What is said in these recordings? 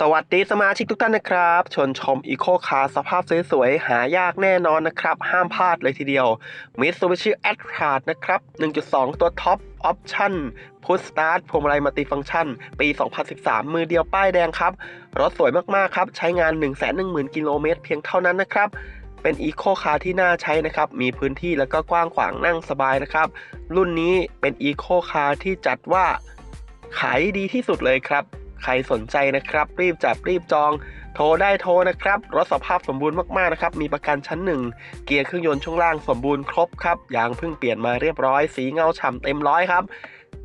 สวัสดีสมาชิกทุกท่านนะครับชนชมอีโคคาร์สภาพสวยๆ หายากแน่นอนนะครับ ห้ามพลาดเลยทีเดียว Mitsubishi a t r a นะครับ 1.2 ตัวท็อปออปชั่นพุชสตาร์ทพวงมาลัยมัลติฟังก์ชัน ปี 2013 มือเดียวป้ายแดงครับ รถสวยมากๆครับ ใช้งาน 110,000 กิโลเมตรเพียงเท่านั้นนะครับเป็นอีโคคาร์ที่น่าใช้นะครับ มีพื้นที่แล้วก็กว้างขวางนั่งสบายนะครับ รุ่นนี้เป็นอีโคคาร์ที่จัดว่าขายดีที่สุดเลยครับ ใครสนใจนะครับ รีบจับรีบจอง โทรได้โทรนะครับ รถสภาพสมบูรณ์มากๆนะครับ มีประกันชั้นหนึ่งเกียร์เครื่องยนต์ช่วงล่างสมบูรณ์ครบครับยางเพิ่งเปลี่ยนมาเรียบร้อย สีเงาฉ่ำเต็มร้อยครับ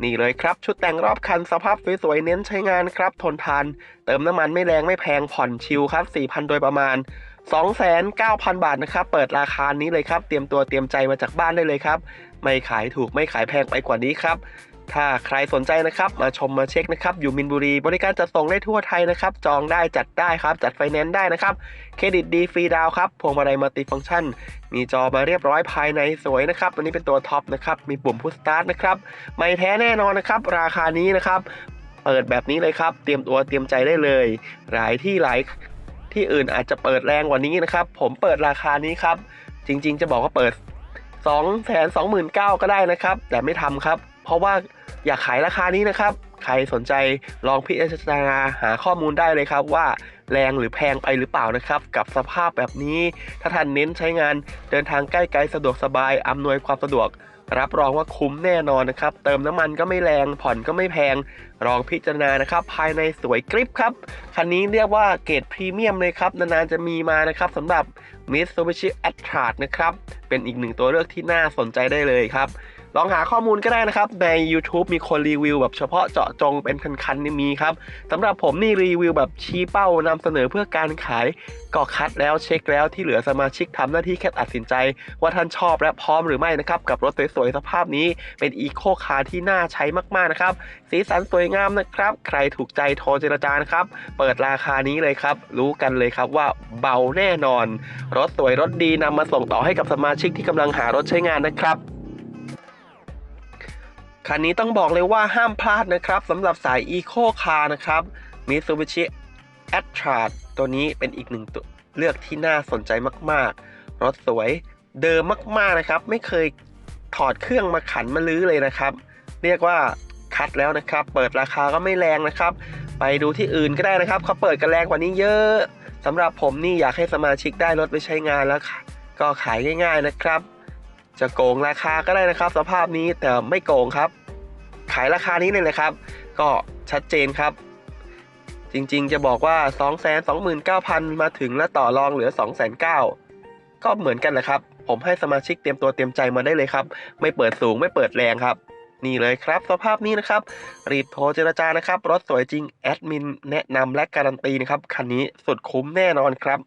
นี่เลยครับ ชุดแต่งรอบคันสภาพสวยๆเน้นใช้งานครับ ทนทาน เติมน้ำมันไม่แรงไม่แพงผ่อนชิลครับ 4,000 โดยประมาณ 29,000 บาทนะครับ เปิดราคานี้เลยครับ เตรียมตัวเตรียมใจมาจากบ้านได้เลยครับ ไม่ขายถูกไม่ขายแพงไปกว่านี้ครับ ถ้าใครสนใจนะครับ มาชมมาเช็คนะครับ อยู่มินบุรี บริการจัดส่งได้ทั่วไทยนะครับ จองได้จัดได้ครับ จัดไฟแนนซ์ได้นะครับ เครดิตดีฟรีดาวครับ พวงมาลัยมัลติฟังก์ชัน มีจอมาเรียบร้อยภายในสวยนะครับตัวนี้เป็นตัวท็อปนะครับ มีปุ่มพุชสตาร์ทนะครับ ไม่แท้แน่นอนนะครับ ราคานี้นะครับ เปิดแบบนี้เลยครับ เตรียมตัวเตรียมใจได้เลย หลายที่หลายที่อื่นอาจจะเปิดแรงกว่านี้นะครับ ผมเปิดราคานี้ครับ จริง ๆ จะบอกว่าเปิด 2 2 9 0 0 0ก็ได้นะครับ แต่ไม่ทำครับ เพราะว่าอยากขายราคานี้นะครับ ใครสนใจลองพิจารณาหาข้อมูลได้เลยครับว่าแรงหรือแพงไปหรือเปล่านะครับ กับสภาพแบบนี้ ถ้าท่านเน้นใช้งานเดินทางใกล้ไกลสะดวกสบายอำนวยความสะดวก รับรองว่าคุ้มแน่นอนนะครับ เติมน้ำมันก็ไม่แรงผ่อนก็ไม่แพงลองพิจารณานะครับ ภายในสวยกริปครับ คันนี้เรียกว่าเกรดพรีเมียมเลยครับ นานๆจะมีมานะครับสำหรับ Mitsubishi a t r a นะครับเป็นอีกหนึ่งตัวเลือกที่น่าสนใจได้เลยครับ ลองหาข้อมูลก็ได้นะครับ ใน YouTube มีคนรีวิวแบบเฉพาะเจาะจงเป็นคันๆนี่มีครับสำหรับผมนี่รีวิวแบบชี้เป้านำเสนอเพื่อการขายก็คัดแล้วเช็คแล้วที่เหลือสมาชิกทำหน้าที่แค่ตัดสินใจ ว่าท่านชอบและพร้อมหรือไม่นะครับ กับรถสวยๆสภาพนี้เป็นอีโคคาร์ที่น่าใช้มากๆนะครับ สีสันสวยงามนะครับ ใครถูกใจโทรเจรจานะครับ เปิดราคานี้เลยครับ รู้กันเลยครับว่าเบาแน่นอน รถสวยรถดีนำมาส่งต่อให้กับสมาชิกที่กำลังหารถใช้งานนะครับ คันนี้ต้องบอกเลยว่าห้ามพลาดนะครับสำหรับสาย Eco Car นะครับ Mitsubishi a t r a ตัวนี้เป็นอีกหนึ่งตัวเลือกที่น่าสนใจมากๆ รถสวยเดิมมากๆนะครับ ไม่เคยถอดเครื่องมาขันมาลื้อเลยนะครับ เรียกว่าคัดแล้วนะครับ เปิดราคาก็ไม่แรงนะครับ ไปดูที่อื่นก็ได้นะครับเขาเปิดกันแรงกว่านี้เยอะสำหรับผมนี่อยากให้สมาชิกได้รถไปใช้งานแล้วก็ขายง่าย ๆนะครับ จะโกงราคาก็ได้นะครับ สภาพนี้แต่ไม่โกงครับ ขายราคานี้เลยนะครับ ก็ชัดเจนครับ จริงๆจะบอกว่า 2 2 9 0 0 0 มาถึงแล้วต่อรองเหลือ 2 9 0 0 0ก็เหมือนกันแหละครับ ผมให้สมาชิกเตรียมตัวเตรียมใจมาได้เลยครับ ไม่เปิดสูงไม่เปิดแรงครับ นี่เลยครับ สภาพนี้นะครับ รีบโทรเจรจานะครับ รถสวยจริงแอดมินแนะนำและการันตีนะครับคันนี้สุดคุ้มแน่นอนครับ